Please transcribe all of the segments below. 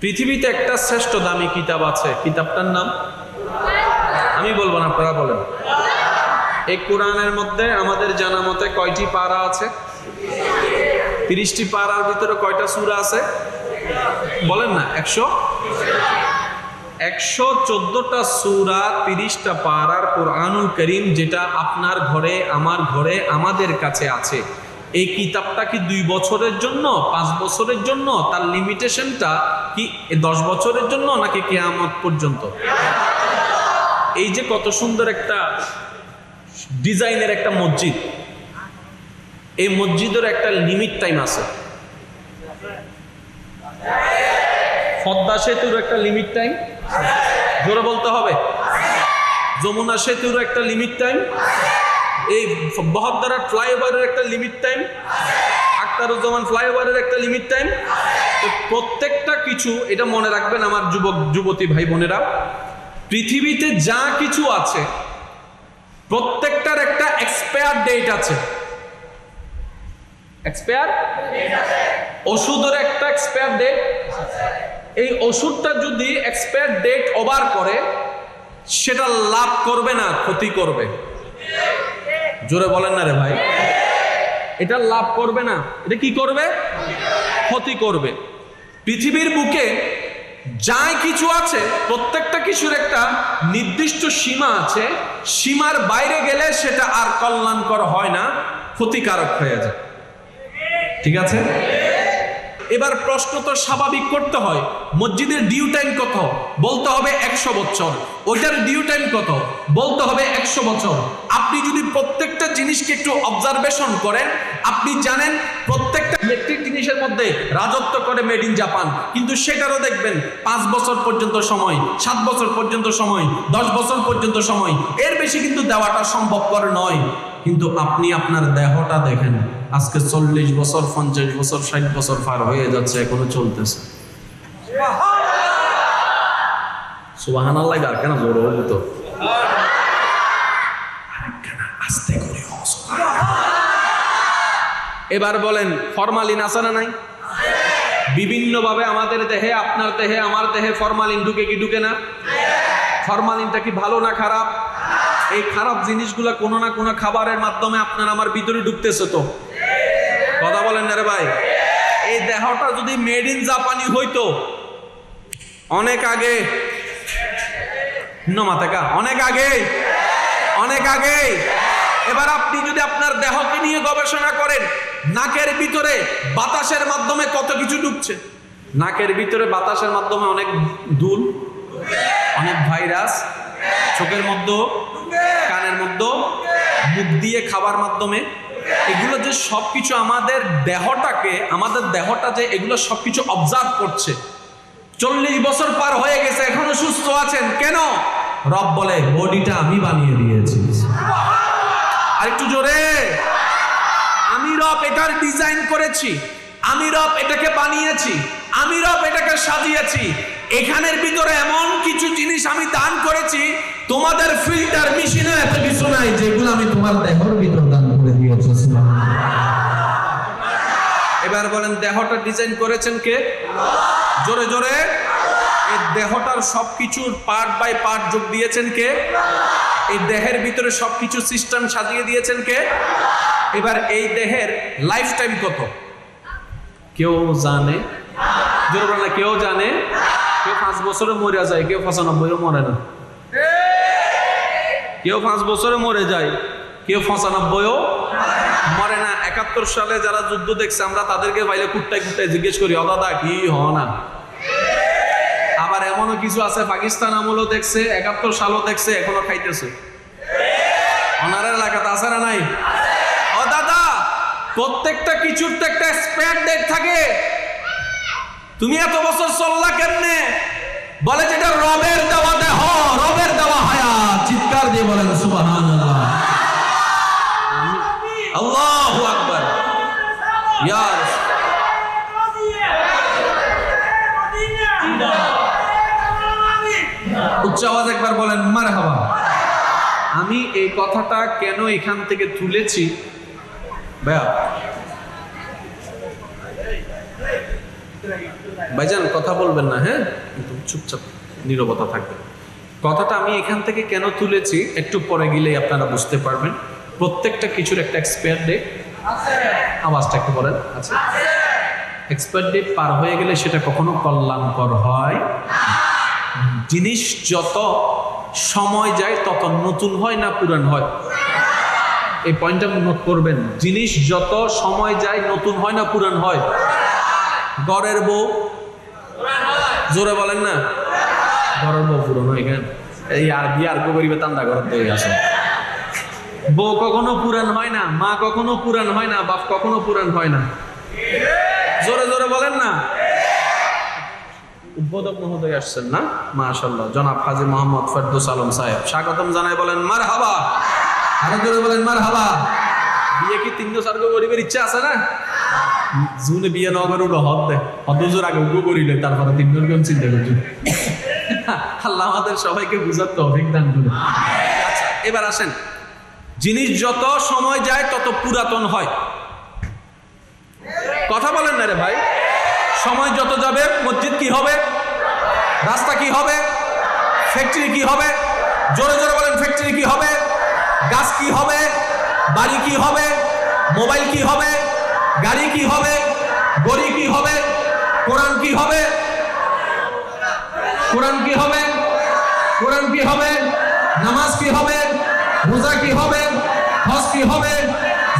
পৃথিবীতে একটা শ্রেষ্ঠ দামি কিতাব আছে। কিতাবটার নাম? আমি বলব না, আপনারা বলেন। এই কোরআনের মধ্যে আমাদের জানা মতে কয়টি পারা আছে? তিরিশটি পারার ভিতরে কয়টা সূরা আছে? বলেন না, একশো? একশো চোদ্দটা সুরা, তিরিশটা পারার কোরআনুল করিম যেটা আপনার ঘরে, আমার ঘরে, আমাদের কাছে আছে। এই কিতাবটা কি দুই বছরের জন্য, পাঁচ বছরের জন্য? তার লিমিটেশনটা কি দশ বছরের জন্য নাকি কেয়ামত পর্যন্ত? এই যে কত সুন্দর একটা ডিজাইনের একটা মসজিদ। এই মসজিদের একটা লিমিট টাইম আছে। পদ্মা সেতুর একটা লিমিট টাইম জোরে বলতে হবে। যমুনা সেতুর একটা লিমিট টাইম এই বহদ্দারা ফ্লাইওভারের একটা লিমিট টাইম আক্তারুজ্জামান ফ্লাইওভারের একটা লিমিট টাইম তো প্রত্যেকটা কিছু, এটা মনে রাখবেন আমার যুবক, যুবতী ভাই বোনেরা, পৃথিবীতে যা কিছু আছে, প্রত্যেকটার একটা এক্সপায়ার ডেট আছে। এক্সপায়ার ওষুধের একটা এক্সপায়ার ডেট এই ওষুধটা যদি এক্সপায়ার ডেট ওভার করে, সেটা লাভ করবে না, ক্ষতি করবে। জোরে বলেন না রে ভাই। এটা লাভ করবে না। এটা কি করবে? ক্ষতি করবে। পৃথিবীর বুকে যাই কিছু আছে, প্রত্যেকটা কিছুর একটা নির্দিষ্ট সীমা আছে। সীমার বাইরে গেলে সেটা আর কল্যাণকর হয় না, ক্ষতিকারক হয়ে যায়। ঠিক আছে? এবার প্রশ্ন তো স্বাভাবিক করতে হয়, মসজিদের ডিউ টাইম কত? বলতে হবে একশো বছর। ওইটার ডিউ টাইম কত? বলতে হবে একশো বছর। আপনি যদি প্রত্যেকটা জিনিসকে একটু অবজারভেশন করেন, আপনি জানেন প্রত্যেকটা ইলেকট্রিক জিনিসের মধ্যে রাজত্ব করে মেড ইন জাপান কিন্তু সেটারও দেখবেন, পাঁচ বছর পর্যন্ত সময়, সাত বছর পর্যন্ত সময়, দশ বছর পর্যন্ত সময়। এর বেশি কিন্তু দেওয়াটা সম্ভবপর নয়। কিন্তু আপনি আপনার দেহটা দেখেন, আজকে চল্লিশ বছর, পঞ্চাশ বছর, ষাট বছর পার হয়ে যাচ্ছে, এখনও চলতেছে। সুবাহান আল্লাহ আর কেন জোর তো। এবার বলেন, ফরমালিন আছে না নাই? বিভিন্নভাবে আমাদের দেহে, আপনার দেহে, আমার দেহে ফরমালিন ঢুকে কি ঢুকে না? ফরমালিনটা কি ভালো না খারাপ? এই খারাপ জিনিসগুলো কোনো না কোনো খাবারের মাধ্যমে আপনার আমার ভিতরে ঢুকতেছে তো। কথা বলেন না রে ভাই। এই দেহটা যদি মেড ইন জাপানি হইতো, অনেক আগে নমাতেকা অনেক আগে অনেক আগে, এবার আপনি যদি আপনার দেহকে নিয়ে গবেষণা করেন, নাকের ভিতরে বাতাসের মাধ্যমে কত কিছু ঢুকছে? নাকের ভিতরে বাতাসের মাধ্যমে অনেক ধুল অনেক ভাইরাস, চোখের মধ্যে, কানের মধ্যে, মুখ দিয়ে খাবার মাধ্যমে। এগুলো যে সব কিছু আমাদের দেহটাকে, আমাদের দেহটা যে এগুলো সব কিছু অবজার্ভ করছে। চল্লিশ বছর পার হয়ে গেছে, এখনও সুস্থ আছেন, কেন? রব বলে, বডিটা আমি বানিয়ে দিয়েছি। আর একটু জোরে। আমি রব এটার ডিজাইন করেছি, আমি রব এটাকে বানিয়েছি, আমি রব এটাকে সাজিয়েছি। এখানের ভিতরে এমন কিছু জিনিস আমি দান করেছি তোমাদের ফিল্টার মেশিনে এত কিছু নাই যেগুলো আমি তোমার দেহর ভিতর দান করে দিয়েছি এবার বলেন দেহটা ডিজাইন করেছেন কে? জোরে জোরে। এই দেহটার সবকিছুর পার্ট বাই পার্ট যোগ দিয়েছেন কে? এই দেহের ভিতরে সবকিছু সিস্টেম সাজিয়ে দিয়েছেন কে? এবার এই দেহের লাইফ টাইম কত? কেউ জানে? জোরে বলেন না, কেউ জানে? কেউ পাঁচ বছরে মরে যায়, কেউ পঁচানব্বইও মরে না। কেউ পাঁচ বছরে মরে যায়, কেউ পঁচানব্বইও মরে না। একাত্তর সালে যারা যুদ্ধ দেখছে, আমরা তাদেরকে বাইরে কুট্টায় কুট্টায় জিজ্ঞেস করি ও দাদা, কি হ না আবার এমনও কিছু আছে, পাকিস্তান আমলও দেখছে, একাত্তর সালও দেখছে এখনও খাইতেছে। অনারের এলাকাতে আছে নাই? ও দাদা, প্রত্যেকটা কিছুর তো একটা স্পেয়ার ডেট থাকে। তুমি এত বছর চললা কেমনে? বলে যেটা রবের দেওয়া দেহ, রবের দেওয়া হায়া চিৎকার দিয়ে বলেন ইয়া উচ্চ আওয়াজ একবার বলেন, মারহাবা। আমি এই কথাটা কেন এখান থেকে তুলেছি? ভাইজান, কথা বলবেন না হ্যাঁ? কিন্তু চুপচাপ নীরবতা থাকবে। কথাটা আমি এখান থেকে কেন তুলেছি একটু পরে গেলেই আপনারা বুঝতে পারবেন। প্রত্যেকটা কিছুর একটা এক্সপায়ার ডেট আওয়াজটা একটু বলেন। আচ্ছা। এক্সপায়ার ডেট পার হয়ে গেলে সেটা কখনো কল্যাণকর হয়? জিনিস যত সময় যায়, তত নতুন হয় না পুরান হয়? এই পয়েন্টটা নোট করবেন। জিনিস যত সময় যায়, নতুন হয় না পুরান হয়? গড়ের বউ জোরে বলেন না। গড়ের বউ পুরন হয় কেন এই আর বিয়ে আর করিবে তান্দা ঘর তৈরি আসে। বউ কখনো পুরান হয় না মা কখনো পুরান হয় না বাপ কখনো পুরান হয় না। জোরে জোরে বলেন না। উদ্বোধক মহোদয় আসছেন না? মাশাল্লাহ জনাব হাজি মোহাম্মদ ফেরদৌস আলম সাহেব স্বাগতম জানাই বলেন মার হাবা আরও জোরে বলেন মার হাবা বিয়ে কি তিন সার্গ গরিবের ইচ্ছা আছে না? জুনে বিয়ে ন করে উঠো হদ দে। হদজোর আগে উগো করিলে তারপরে তিনজন কেমন চিন্তা করছি আল্লাহ আমাদের সবাইকে বুঝার তো অভিজ্ঞান করে আচ্ছা এবার আসেন। জিনিস যত সময় যায়, তত পুরাতন হয়। কথা বলেন না রে ভাই। সময় যত যাবে, মসজিদ কি হবে? রাস্তা কি হবে? ফ্যাক্টরি কি হবে? জোরে জোরে বলেন, ফ্যাক্টরি কি হবে? গাছ কি হবে? বাড়ি কি হবে? মোবাইল কি হবে? গাড়ি কি হবে? গড়ি কি হবে? কোরআন কি হবে? কোরআন কি হবে? কোরআন কি হবে? নামাজ কি হবে? রোজা কি হবে? হজ কি হবে?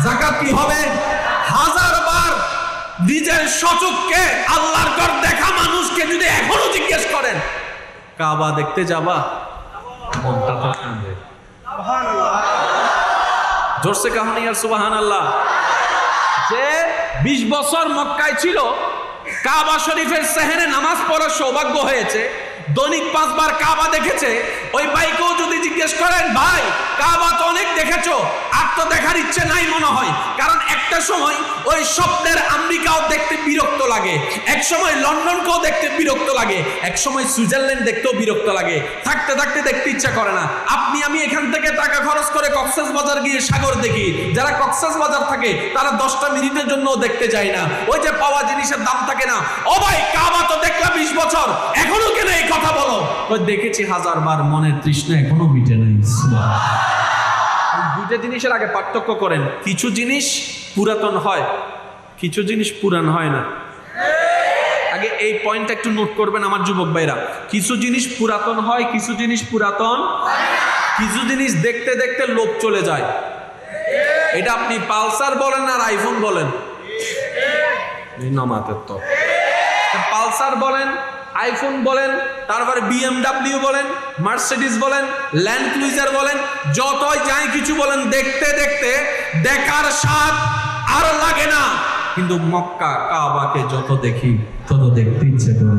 জাকাত কি হবে? হাজার বার নিজের সচককে আল্লাহর ঘর দেখা মানুষকে যদি এখনও জিজ্ঞেস করেন কাবা দেখতে যাবা? মনটা জোরসে কাহানি আর সুবাহান আল্লাহ যে বিশ বছর মক্কায় ছিল, কাবা শরীফের সেহেনে নামাজ পড়ার সৌভাগ্য হয়েছে, দৈনিক পাঁচবার কাবা দেখেছে ওই ভাইকেও যদি জিজ্ঞেস করেন, ভাই, কাবা তো অনেক দেখেছ? আর তো দেখার ইচ্ছে নাই মনে হয়। কারণ একটা সময় ওই স্বপ্নের আমেরিকাও দেখতে বিরক্ত লাগে। এক সময় লন্ডনকেও দেখতে বিরক্ত লাগে। এক সময় সুইজারল্যান্ড দেখতেও বিরক্ত লাগে। থাকতে থাকতে দেখতে ইচ্ছা করে না। আপনি, আমি এখান থেকে টাকা খরচ করে কক্সেস বাজার গিয়ে সাগর দেখি। যারা কক্সেস বাজার থাকে, তারা দশটা মিনিটের জন্য দেখতে যায় না। ওই যে পাওয়া জিনিসের দাম থাকে না। ও ভাই, কাবা তো দেখলাম বিশ বছর। এখনও কেন এই কথা বলো? ওই দেখেছি হাজার বার মনের তৃষ্ণা এখনও মিটে নাই। দুইটা জিনিসের আগে পার্থক্য করেন। কিছু জিনিস পুরাতন হয়, কিছু জিনিস পুরান হয় না। আগে এই পয়েন্টটা একটু নোট করবেন আমার যুবক ভাইরা। কিছু জিনিস পুরাতন হয়, কিছু জিনিস পুরাতন কিছু জিনিস দেখতে দেখতে লোভ চলে যায়। এটা আপনি পালসার বলেন আর আইফোন বলেন। নামাতের তো। পালসার বলেন, আইফোন বলেন তারপরে বিএমডাব্লিউ বলেন মার্সিডিস বলেন ল্যান্ড ক্রুইজার বলেন, যতই যাই কিছু বলেন, দেখতে দেখতে দেখার স্বাদ আর লাগে না। কিন্তু মক্কা কাবাকে যত দেখি, তত দেখতে ইচ্ছে করে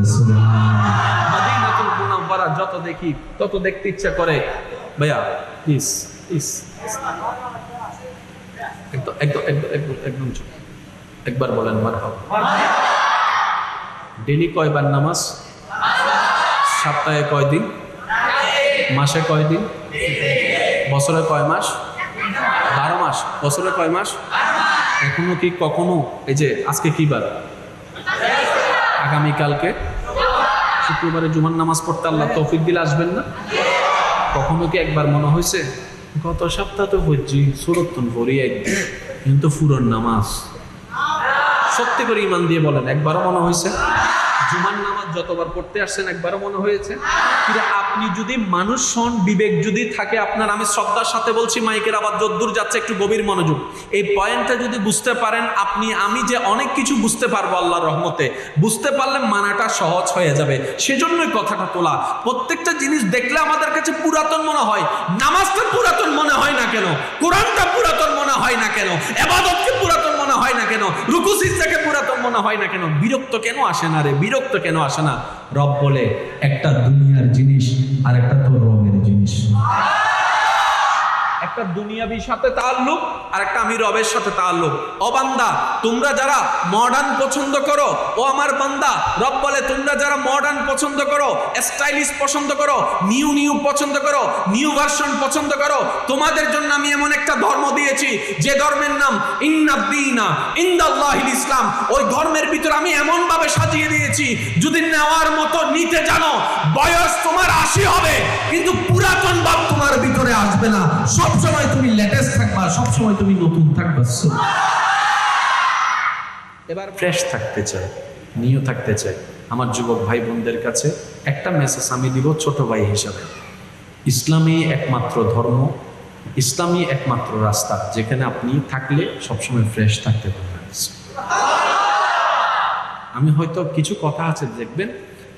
যত দেখি, তত দেখতে ইচ্ছা করে। ভাইয়া ইস ইস একদম একদম একদম একদম একদম একবার বলেন, মারহাবা। ডেলি কয়বার নামাজ? সপ্তাহে কয় দিন? মাসে কয় দিন? বছরে কয় মাস? বারো মাস। বছরে কয় মাস? এখনও কি কখনো? এই যে, আজকে কি বার? আগামীকালকে? শুক্রবারে জুমার নামাজ পড়তে আল্লাহ তৌফিক দিলে আসবেন না? কখনো কি একবার মনে হয়েছে? গত সপ্তাহ তো হজ্জি সুরত্তন ভরিয়ে কিন্তু ফুরন নামাজ। সত্যি করে ইমান দিয়ে বলেন, একবারও মনে হয়েছে? জুমার নামাজ যতবার পড়তে আসছেন, একবারও মনে হয়েছে। কিন্তু আপনি যদি মানুষ হন, বিবেক যদি থাকে, আপনার আমি শ্রদ্ধার সাথে বলছি, মাইকের আবার যদ্দূর যাচ্ছে, একটু গভীর মনোযোগ। এই পয়েন্টটা যদি বুঝতে পারেন, আপনি, আমি যে অনেক কিছু বুঝতে পারব আল্লাহর রহমতে, বুঝতে পারলে মানাটা সহজ হয়ে যাবে। সেজন্যই কথাটা তোলা। প্রত্যেকটা জিনিস দেখলে আমাদের কাছে পুরাতন মনে হয়। নামাজটা পুরাতন মনে হয় না কেন? কোরআনটা পুরাতন মনে হয় না কেন? এবাদতকে পুরাতন মনে হয় না কেন? রুকু সিজদাকে পুরাতন মনে হয় না কেন? বিরক্ত কেন আসে না রে? বিরক্ত কেন আসে না? রব বলে, একটা দুনিয়ার জিনিস আর একটা তোর রবের জিনিস। একটা দুনিয়াবির সাথে তাল্লুক আর একটা আমি রবের সাথে তাল্লুক বান্দা, তোমরা যারা মডার্ন পছন্দ করো, ও আমার বান্দা, রব বলে, তোমরা যারা মডার্ন পছন্দ করো স্টাইলিশ পছন্দ করো নিউ নিউ পছন্দ করো নিউ ভার্সন পছন্দ করো, তোমাদের জন্য আমি এমন একটা ধর্ম দিয়েছি, যে ধর্মের নাম ইন্নাদ্দিনা, ইন্দাল্লাহিল ইসলাম। ওই ধর্মের ভিতর আমি এমন ভাবে সাজিয়ে দিয়েছি, যদি নেওয়ার মতো নিতে জানো, বয়স তোমার আশি হবে, কিন্তু পুরাতন ভাব তোমার ভিতরে আসবে না। সব সময় তুমি লেটেস্ট থাকবা, সবসময় তুমি নতুন থাকবা এবার ফ্রেশ থাকতে চাই নিউ থাকতে চাই। আমার যুবক ভাই বোনদের কাছে একটা মেসেজ আমি দিব ছোট ভাই হিসাবে। ইসলামই একমাত্র ধর্ম, ইসলামই একমাত্র রাস্তা, যেখানে আপনি থাকলে সবসময় ফ্রেশ থাকতে পারবেন। আমি হয়তো কিছু কথা আছে, দেখবেন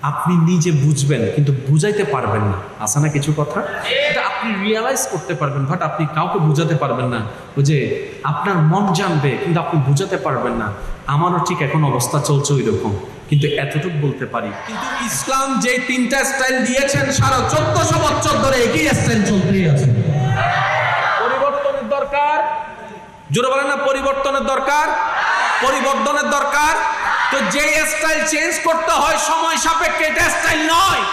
আপনি নিজে বুঝবেন কিন্তু বুঝাইতে পারবেন না। আছে না কিছু কথা? এটা আপনি রিয়ালাইজ করতে পারবেন বাট আপনি কাউকে বুঝাতে পারবেন না। ওই যে আপনার মন জানবে কিন্তু আপনি বুঝাতে পারবেন না। আমারও ঠিক এখন অবস্থা চলছে ওই রকম কিন্তু এতটুকু বলতে পারি। কিন্তু ইসলাম যে তিনটা স্টাইল দিয়েছেন সারা চোদ্দশো বছর ধরে একই স্টাইল চলতেই আছে। পরিবর্তনের দরকার? জোরে বলেন না পরিবর্তনের দরকার? পরিবর্তনের দরকার? তো যে স্টাইল চেঞ্জ করতে হয়, সময় সাপেক্ষে এটা স্টাইল নয়।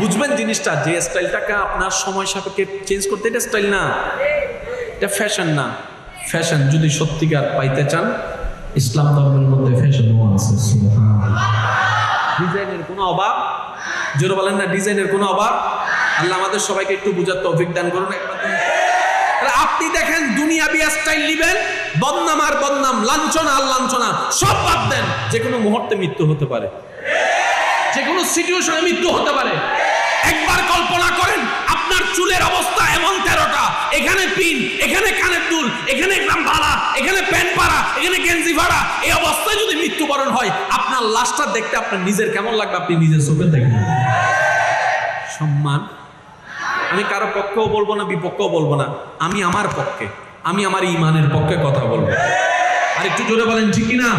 বুঝবেন জিনিসটা, যে স্টাইলটাকে আপনার সময় সাপেক্ষে চেঞ্জ করতে এটা স্টাইল না। এটা ফ্যাশন না। ফ্যাশন যদি সত্যিকার পাইতে চান, ইসলাম ধর্মের মধ্যে ফ্যাশনও আছে ডিজাইনের কোনো অভাব? জোরে বলেন না ডিজাইনের কোনো অভাব? আল্লাহ আমাদের সবাইকে একটু বুঝার তৌফিক দান করুন। একবার আপনি দেখেন দুনিয়াবি স্টাইল নিবেন, বদনাম আর বদনাম, লাঞ্ছনা আর লাঞ্ছনা, সব বাদ দেন। যে কোনো মুহূর্তে মৃত্যু হতে পারে। যে কোনো সিচুয়েশনে মৃত্যু হতে পারে। একবার কল্পনা করেন, আপনার চুলের অবস্থা এমন তেরোটা। এখানে পিন, এখানে কানের দুল, এখানে গ্রাম ভাড়া, এখানে প্যান্ট পাড়া এখানে গেঞ্জি ভাড়া। এই অবস্থায় যদি মৃত্যুবরণ হয়, আপনার লাশটা দেখতে আপনার নিজের কেমন লাগবে? আপনি নিজের চোখে দেখেন। সম্মান। আমি কারও পক্ষেও বলব না, বিপক্ষেও বলব না। আমি আমার পক্ষে, আমি আমার ইমানের পক্ষে কথা বলব। আর একটু জোরে বলেন ঠিকই না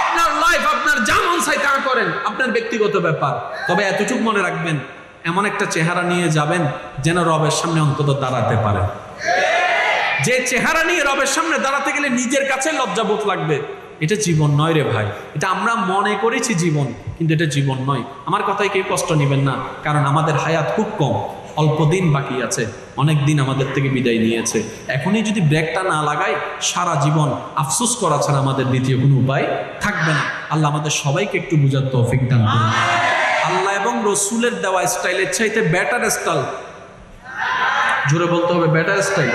আপনার লাইফ আপনার যা মন চাই তা করেন, আপনার ব্যক্তিগত ব্যাপার। তবে এতটুকু মনে রাখবেন, এমন একটা চেহারা নিয়ে যাবেন যেন রবের সামনে অন্তত দাঁড়াতে পারেন যে চেহারা নিয়ে রবের সামনে দাঁড়াতে গেলে নিজের কাছে লজ্জাবোধ লাগবে। এটা জীবন নয় রে ভাই। এটা আমরা মনে করেছি জীবন, কিন্তু এটা জীবন নয়। আমার কথায় কেউ কষ্ট নেবেন না, কারণ আমাদের হায়াত খুব কম। অল্প দিন বাকি আছে, অনেক দিন আমাদের থেকে বিদায় নিয়েছে। এখনই যদি ব্রেকটা না লাগাই সারা জীবন আফসোস করা ছাড়া আমাদের দ্বিতীয় কোনো উপায় থাকবে না। আল্লাহ আমাদের সবাইকে একটু বুঝার তৌফিক দান আল্লাহ এবং রসুলের দেওয়া স্টাইলের চাইতে ব্যাটার স্টাইল জোরে বলতে হবে ব্যাটার স্টাইল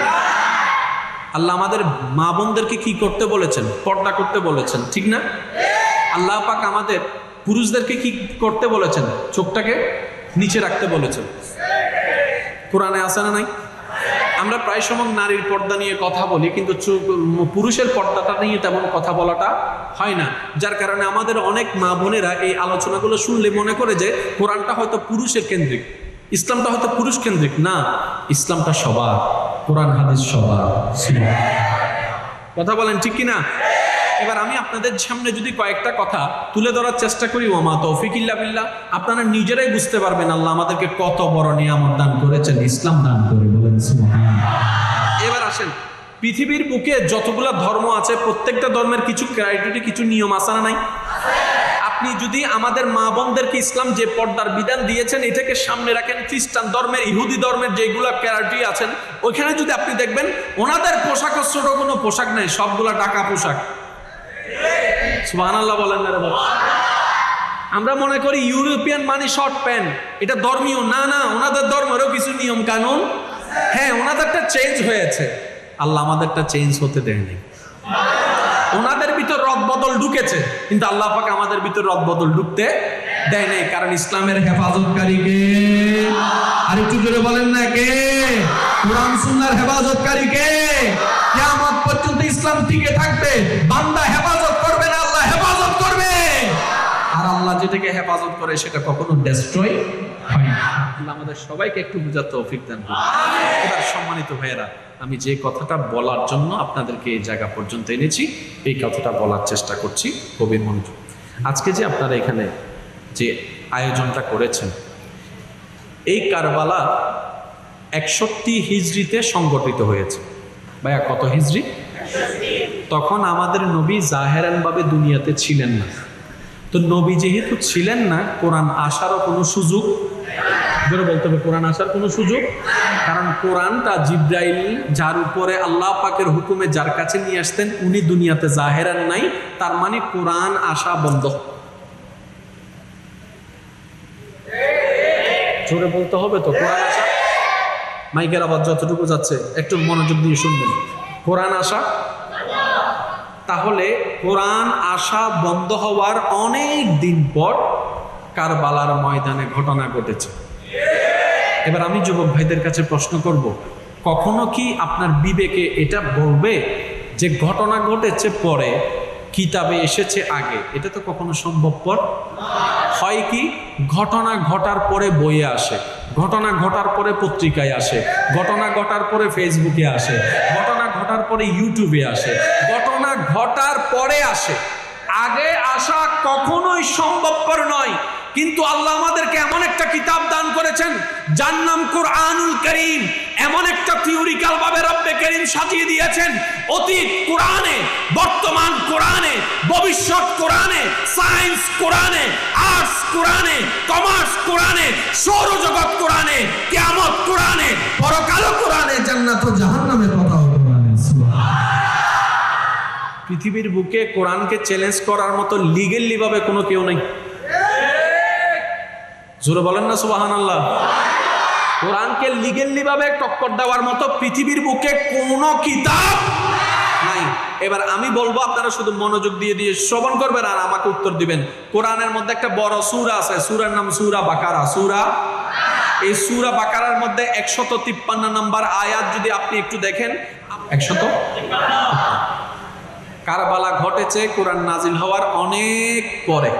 আল্লাহ আমাদের মা বোনদেরকে কি করতে বলেছেন? পর্দা করতে বলেছেন, ঠিক না? আল্লাহ পাক আমাদের পুরুষদেরকে কি করতে বলেছেন? চোখটাকে নিচে রাখতে বলেছেন। কোরআনে আছে না নাই? আমরা প্রায় সময় নারীর পর্দা নিয়ে কথা বলি, কিন্তু পুরুষের পর্দাটা নিয়ে তেমন কথা বলাটা হয় না। যার কারণে আমাদের অনেক মা বোনেরা এই আলোচনাগুলো শুনলে মনে করে যে কোরআনটা হয়তো পুরুষের কেন্দ্রিক, ইসলামটা হয়তো পুরুষ কেন্দ্রিক। না, ইসলামটা সবার, কোরআন, হাদিস সবার। কথা বলেন ঠিক কি না এবার আমি আপনাদের সামনে যদি কয়েকটা কথা তুলে ধরার চেষ্টা করি, ওমা তৌফিক ইল্লা বিল্লাহ, আপনারা নিজেরাই বুঝতে পারবেন আল্লাহ আমাদেরকে কত বড় নিয়ামত দান করেছেন, ইসলাম দান করে বলেন এবার আসেন, পৃথিবীর বুকে যতগুলা ধর্ম আছে, প্রত্যেকটা ধর্মের কিছু ক্রাইটেরিয়া, কিছু নিয়ম আসানা নাই? আপনি যদি আমাদের মা বোনদেরকে ইসলাম যে পর্দার বিধান দিয়েছেন, এটাকে সামনে রাখেন, খ্রিস্টান ধর্মের, ইহুদি ধর্মের যেগুলো ক্যারাটি আছেন, ওইখানে যদি আপনি দেখবেন, ওনাদের পোশাক ছোট, কোনো পোশাক নেই, সবগুলা টাকা পোশাক। আল্লাহ বলেন। আমরা মনে করি ইউরোপিয়ান মানে শর্ট প্যান্ট, এটা ধর্মীয়। না না, ওনাদের ধর্মেরও কিছু নিয়ম কানুন। হ্যাঁ ওনাদেরটা চেঞ্জ হয়েছে। আল্লাহ আমাদেরটা চেঞ্জ হতে দেয়নি ওনাদের ভিতর রদ বদল ঢুকেছে, কিন্তু আল্লাহ পাক আমাদের ভিতর রদ বদল ঢুকতে দেয় নাই, কারণ ইসলামের হেফাজতকারী কে আর একটু জোরে বলেন না কে? কোরআন সুন্নাহর হেফাজতকারী কে কিয়ামত পর্যন্ত ইসলাম টিকে থাকবে, বান্দা হেফাজত যেটাকে হেফাজত করে সেটা কখনো ডেস্ট্রয় হয় না। আমাদের সবাইকে একটু বুঝার তৌফিক দান এবার সম্মানিত ভাইয়েরা আমি যে কথাটা বলার জন্য আপনাদেরকে এই জায়গা পর্যন্ত এনেছি এই কথাটা বলার চেষ্টা করছি কবির মনোযোগ। আজকে যে আপনারা এখানে যে আয়োজনটা করেছেন এই কারবালা একষট্টি হিজড়িতে সংগঠিত হয়েছে। ভাইয়া কত হিজড়ি? তখন আমাদের নবী জাহেরানভাবে দুনিয়াতে ছিলেন না। তো নবী যেহেতু ছিলেন না, কোরআন আসারও কোনো সুযোগ, জোরে বলতে হবে, কোরআন আসার কোনো সুযোগ? কারণ কোরআনটা জিব্রাইল যার উপরে আল্লাহ পাকের হুকুমে যার কাছে নিয়ে আসতেন, উনি দুনিয়াতে জাহেরান নাই, তার মানে কোরআন আসা বন্ধ। জোরে বলতে হবে তো, কোরআন আসা? মাইকের আবার যতটুকু যাচ্ছে, একটু মনোযোগ দিয়ে শুনবেন। কোরআন আসা তাহলে কোরআন আসা বন্ধ হওয়ার অনেক দিন পর কারবালার ময়দানে ঘটনা ঘটেছে। এবার আমি যুবক ভাইদের কাছে প্রশ্ন করব, কখনো কি আপনার বিবেকে এটা বলবে যে ঘটনা ঘটেছে পরে, কিতাবে এসেছে আগে? এটা তো কখনো সম্ভবপর হয় কি? ঘটনা ঘটার পরে বইয়ে আসে, ঘটনা ঘটার পরে পত্রিকায় আসে, ঘটনা ঘটার পরে ফেসবুকে আসে, ঘটনা ঘটার পরে ইউটিউবে আসে। ঘটনা ঘটার পরে আসে। আগে আসা কখনোই সম্ভবপর নয়। কিন্তু আল্লাহ আমাদেরকে এমন একটা কিতাব দান করেছেন, যার নাম কোরআনুল করিম। এমন একটা থিওরিক্যাল ভাবে রব্বে করিম সাজিয়ে দিয়েছেন অতীত কোরআনে, বর্তমান কোরআনে, ভবিষ্যৎ কোরআনে সায়েন্স কোরআনে আর্টস কোরআনে কমার্স কোরআনে, সৌরজগৎ কোরআনে, কিয়ামত কোরআনে পরকাল কোরআনে, জান্নাত ও জাহান্নামের কথা কোরআনে পৃথিবীর বুকে কোরআনকে চ্যালেঞ্জ করার মতো লিগেলি ভাবে কোনো কেউ নাই। জোরে বলেন না সুবাহান আল্লাহ কোরআনকে লিগেলি ভাবে টক্কর দেওয়ার মতো পৃথিবীর বুকে কোনো কিতাব নাই। এবার আমি বলব, আপনারা শুধু মনোযোগ দিয়ে দিয়ে শ্রবণ করবেন আর আমাকে উত্তর দিবেন। কোরআনের মধ্যে একটা বড় সূরা আছে, সূরার নাম সূরা বাকারা। সূরা? এই সূরা বাকারার মধ্যে একশত তিপ্পান্ন নাম্বার আয়াত যদি আপনি একটু দেখেন, একশত কারবালা ঘটেছে, কোরআন নাজিল হওয়ার অনেক পরে।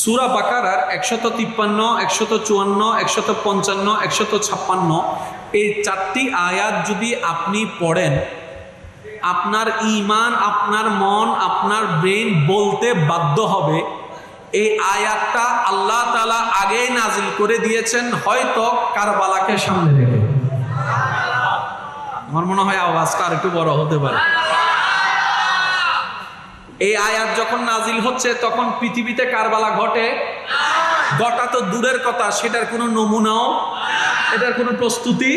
সুরা বাকারার একশত তিপ্পান্ন, একশত চুয়ান্ন, একশত পঞ্চান্ন, একশত ছাপ্পান্ন, এই চারটি আয়াত যদি আপনি পড়েন, আপনার ইমান, আপনার মন, আপনার ব্রেন বলতে বাধ্য হবে। এই আয়াতটা আল্লাহ তালা আগেই নাজিল করে দিয়েছেন, হয়তো কারবালাকে সামনে রেখে। আমার মনে হয় আওয়াজটা আর একটু বড় হতে পারে। এই আয়াত যখন নাজিল হচ্ছে, তখন পৃথিবীতে কারবালা ঘটে। ঘটা তো দূরের কথা, সেটার কোনো নমুনাও, এটার কোনো প্রস্তুতি?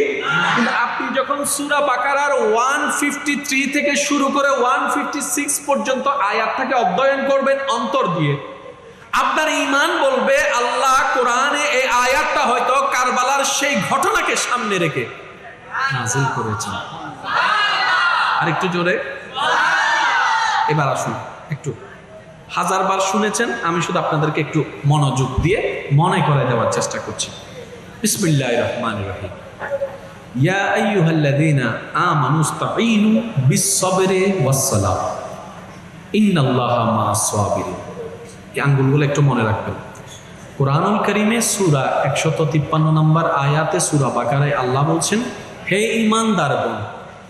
কিন্তু আপনি যখন সুরা বাকারার ওয়ান ফিফটি থ্রি থেকে শুরু করে ওয়ান ফিফটি সিক্স পর্যন্ত আয়াতটাকে অধ্যয়ন করবেন অন্তর দিয়ে, আপনার ইমান বলবে, আল্লাহ কোরআনে এই আয়াতটা হয়তো কারবালার সেই ঘটনাকে সামনে রেখে নাজিল করেছেন। আর একটু জোরে। এবার আসুন। একটু হাজারবার শুনেছেন, আমি শুধু আপনাদেরকে একটু মনোযোগ দিয়ে মনে করে দেওয়ার চেষ্টা করছি। বিসমিল্লাহ রহমান রহিম। একটু মনে সূরা 153 নম্বর আয়াতে সূরা বাকারায় আল্লাহ বলছেন, হে ঈমানদারগণ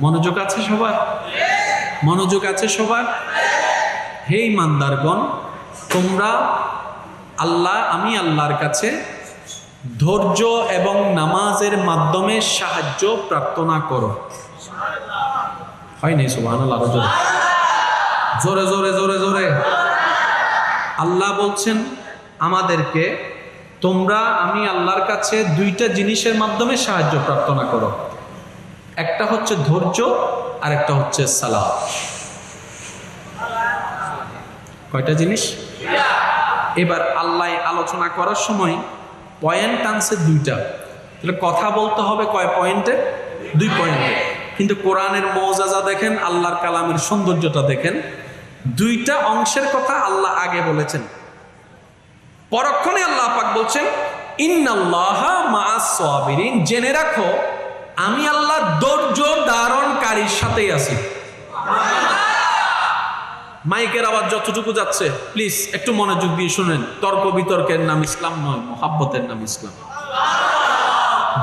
মনোযোগ আছে সবার? মনোযোগ আছে সবার? হে ইমানদারগণ, তোমরা আল্লাহ, আমি আল্লাহর কাছে ধৈর্য এবং নামাজের মাধ্যমে সাহায্য প্রার্থনা করো। হয়নি সুবাহ আল্লাহ জোরে। জোরে জোরে জোরে আল্লাহ বলছেন, আমাদেরকে তোমরা, আমি আল্লাহর কাছে দুইটা জিনিসের মাধ্যমে সাহায্য প্রার্থনা করো। একটা হচ্ছে ধৈর্য আর একটা হচ্ছে সালাহ কয়টা জিনিস? এবার আল্লাহ আলোচনা করার সময় পয়েন্ট আনছে দুইটা। তাহলে কথা বলতে হবে কয় পয়েন্টে দুই পয়েন্টে কিন্তু কোরআনের মৌজাজা দেখেন, আল্লাহর কালামের সৌন্দর্যটা দেখেন, দুইটা অংশের কথা আল্লাহ আগে বলেছেন। পরক্ষণে আল্লাহ পাক বলছেন জেনে রাখো, আমি আল্লাহ ধৈর্য ধারণকারীর সাথেই আছি। মাইকের আওয়াজ যতটুকু যাচ্ছে প্লিজ একটু মনোযোগ দিয়ে শুনেন। তর্ক বিতর্কের নাম ইসলাম নয়, মোহাব্বতের নাম ইসলাম।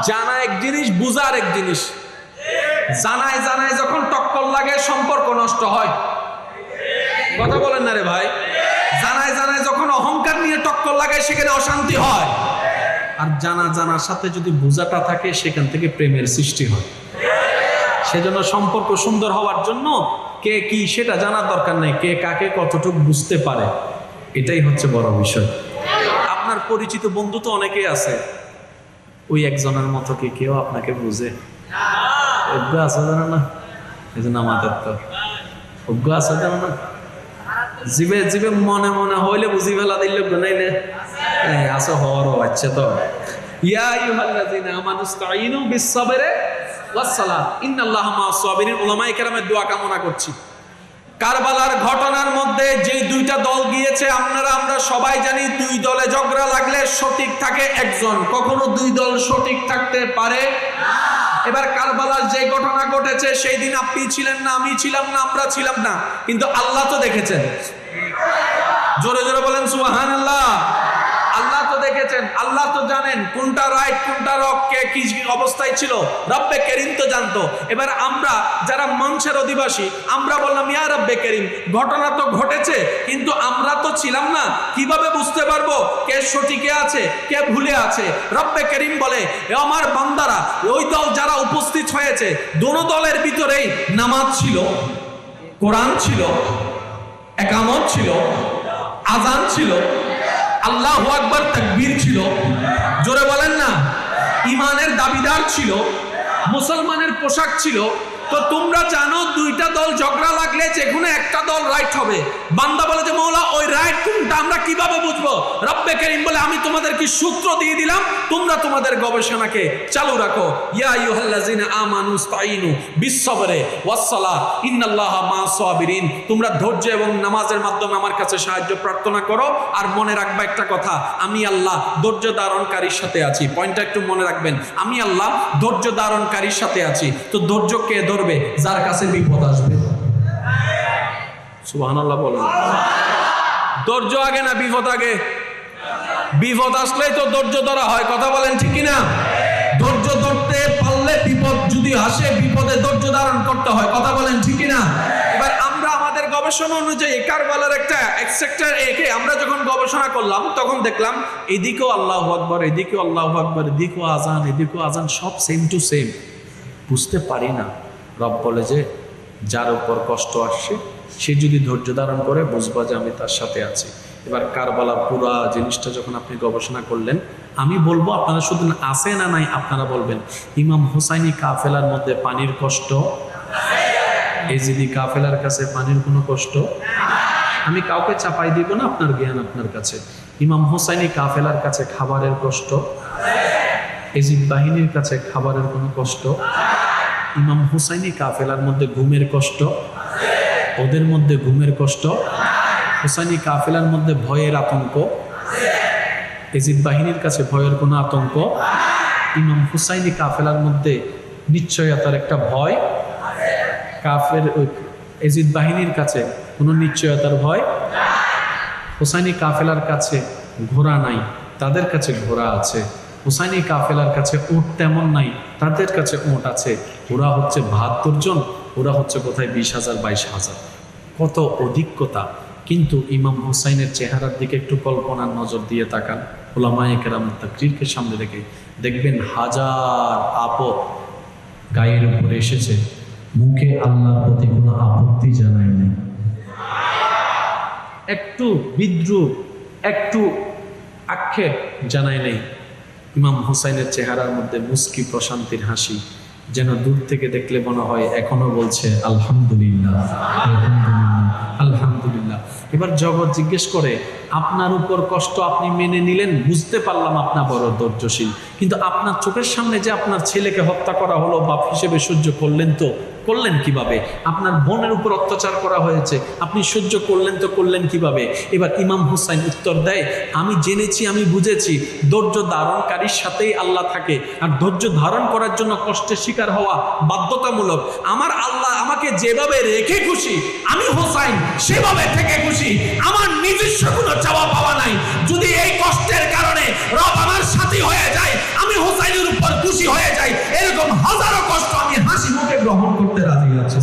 জানা এক জিনিস, বুঝার এক জিনিস। জানায় জানায় যখন টক্কর লাগে, সম্পর্ক নষ্ট হয়। কথা বলেন না রে ভাই। জানায় জানায় যখন অহংকার নিয়ে টক্কর লাগে, সেখানে অশান্তি হয়। আর জানা জানার সাথে যদি বোঝাটা থাকে, সেখান থেকে প্রেমের সৃষ্টি হয়। সেজন্য সম্পর্ক সুন্দর হওয়ার জন্য কে কি সেটা জানার দরকার নেই, কে কাকে কতটুকু বুঝতে পারে। এটাই হচ্ছে বড় বিষয়। আপনার পরিচিত বন্ধু তো অনেকেই আছে। ওই একজনের মতো কি কেউ আপনাকে বুঝে? অজ্ঞ আছে জানো না? এই জন্য আমাদের তো অজ্ঞ আছে জানো না? জীবে জীবে মনে মনে হইলে বুঝি ফেলা দিলে গুনাইলে হ্যাঁ আছে হওয়ারও আচ্ছা তো। ইয়া আইয়ুহাল্লাযীনা আমানু ইসতাঈনু বিস-সাবরি ওয়াস-সালাত ইন্নাল্লাহা কেরামের দোয়া কামনা করছি। কারবালার ঘটনার মধ্যে যে দুইটা দল আপনারা, আমরা সবাই জানি দুই দলে ঝগড়া লাগলে সঠিক থাকে একজন। কখনো দুই দল সঠিক থাকতে পারে? এবার কারবালার যে ঘটনা ঘটেছে, সেই দিন আপনি ছিলেন না, আমি ছিলাম না, আমরা ছিলাম না। কিন্তু আল্লাহ তো দেখেছেন। জোরে জোরে বলেন সুবাহান আল্লাহ আল্লাহ তো দেখেছেন, আল্লাহ তো জানেন কোনটা রাইট কোনটা রক কে কি অবস্থায় ছিল। রব্বে কেরিম তো জানতো। এবার আমরা যারা মঞ্চের অধিবাসী, আমরা বললাম, ইয়া রব্বে কেরিম, ঘটনা তো ঘটেছে, কিন্তু আমরা তো ছিলাম না। কীভাবে বুঝতে পারব কে সঠিকে আছে, কে ভুলে আছে? রব্বে কেরিম বলে আমার বান্দারা, ওই দল যারা উপস্থিত হয়েছে, দোনো দলের ভিতরেই নামাজ ছিল, কোরআন ছিল, একামত ছিল আজান ছিল আল্লাহ আকবর তাকবীর ছিল। জোরে বলেন না। ইমানের দাবিদার ছিল। মুসলমানের পোশাক ছিল। তো তোমরা জানো দুইটা দল ঝগড়া লাগলে যে কোনো একটা দল রাইট হবে। বান্দা বলে যে, মৌলা, ওই রাইট কোনটা? আমরা কীভাবে বুঝব? রব্বে করিম বলে, আমি তোমাদের কি সূত্র দিয়ে দিলাম, তোমরা তোমাদের গবেষণাকে চালু রাখো। ইয়া আইয়ুহাল্লাযিনা আমানু ইসতাঈনু বিস-সাবরি ওয়াস-সালাত ইন্নাল্লাহা মা'আস সাবিরিন তোমরা ধৈর্য এবং নামাজের মাধ্যমে আমার কাছে সাহায্য প্রার্থনা করো। আর মনে রাখবা একটা কথা, আমি আল্লাহ ধৈর্য ধারণকারীর সাথে আছি। পয়েন্টটা একটু মনে রাখবেন, আমি আল্লাহ ধৈর্য ধারণকারীর সাথে আছি। তো ধৈর্য কে? ধরবে যার কাছে বিপদ আসবে। ধৈর্য আগে না বিপদ আগে? বিপদ আসলেই তো ধৈর্য ধরা হয়, কথা বলেন ধৈর্য ধরতে পারলে বিপদ যদি আসে, বিপদে ধৈর্য ধারণ করতে হয়, কথা বলেন এবার আমরা আমাদের গবেষণা অনুযায়ী কারবালার একটা সেক্টর একে আমরা যখন গবেষণা করলাম, তখন দেখলাম এদিকেও আল্লাহ আকবর, এদিকেও আল্লাহ আকবর, এদিকেও আজান এদিকেও আজান সব সেম টু সেম বুঝতে পারি না। রব বলে যে, যার উপর কষ্ট আসছে, সে যদি ধৈর্য ধারণ করে, বুঝবা যে আমি তার সাথে আছি। এবার কারবালার পুরা জিনিসটা যখন আপনি গবেষণা করলেন, আমি বলব আপনারা শুধু আছে না নাই আপনারা বলবেন, ইমাম হোসাইনি কাফেলার মধ্যে পানির কষ্ট? এজিদি কাফেলার কাছে পানির কোনো কষ্ট? আমি কাউকে চাপাই দিব না আপনার জ্ঞান আপনার কাছে। ইমাম হোসাইনি কাফেলার কাছে খাবারের কষ্ট? এজিদ বাহিনীর কাছে খাবারের কোনো কষ্ট? ইমাম হুসাইনি কাফেলার মধ্যে ঘুমের কষ্ট, ওদের মধ্যে ঘুমের কষ্ট হুসাইনি কাফেলার মধ্যে ভয়ের আতঙ্ক, এজিদ বাহিনীর কাছে ভয়ের কোনো আতঙ্ক, ইমাম হুসাইনি কাফেলার মধ্যে নিশ্চয়তার একটা ভয়, কাফের এজিদ বাহিনীর কাছে কোনো নিশ্চয়তার ভয় হুসাইনি কাফেলার কাছে ঘোড়া নাই, তাদের কাছে ঘোড়া আছে। হুসাইনি কাফেলার কাছে উট তেমন নাই, তাদের কাছে উট আছে। ওরা হচ্ছে বাহাত্তর জন, ওরা হচ্ছে কোথায় বিশ হাজার, বাইশ হাজার। কত অধিকতা। কিন্তু ইমাম হুসাইনের চেহারার দিকে একটু কল্পনার নজর দিয়ে তাকান। ওলামায়ে কেরাম তাকরিরকে সামনে রেখে দেখবেন হাজার আপদ গায়ের উপরে এসেছে। মুখে আল্লাহর প্রতি কোনো আপত্তি জানায় নাই। একটু বিদ্রুপ, একটু আক্ষেপ জানায় নেই। ইমাম হুসাইনের চেহারার মধ্যে মুস্কি প্রশান্তির হাসি যেন দূর থেকে দেখলে মনে হয় এখনও বলছে, আলহামদুলিল্লাহ আলহামদুলিল্লাহ আলহামদুলিল্লাহ। এবার জগৎ জিজ্ঞেস করে, আপনার উপর কষ্ট আপনি মেনে নিলেন? বুঝতে পারলাম আপনার বড় ধৈর্যশীল। কিন্তু আপনার চোখের সামনে যে আপনার ছেলেকে হত্যা করা হলো, বাপ হিসেবে সহ্য করলেন তো? করলেন কীভাবে? আপনার বোনের উপর অত্যাচার করা হয়েছে। আপনি সহ্য করলেন তো করলেন কীভাবে? এবার ইমাম হুসাইন উত্তর দেয়, আমি জেনেছি, আমি বুঝেছি। ধৈর্য ধারণকারীর সাথেই আল্লাহ থাকে। আর ধৈর্য ধারণ করার জন্য কষ্টের শিকার হওয়া বাধ্যতামূলক। আমার আল্লাহ আমাকে যেভাবে রেখে খুশি, আমি হোসাইন সেভাবে থেকে খুশি। আমার নিজস্ব কোনো চাওয়া পাওয়া নাই। যদি এই কষ্টের কারণে রব আমার সাথী হয়ে যায় আমি হোসাইনের উপর খুশি হয়ে যাই, এরকম হাজারো কষ্ট আমি হাসি মুখে গ্রহণ করতে রাজি আছি।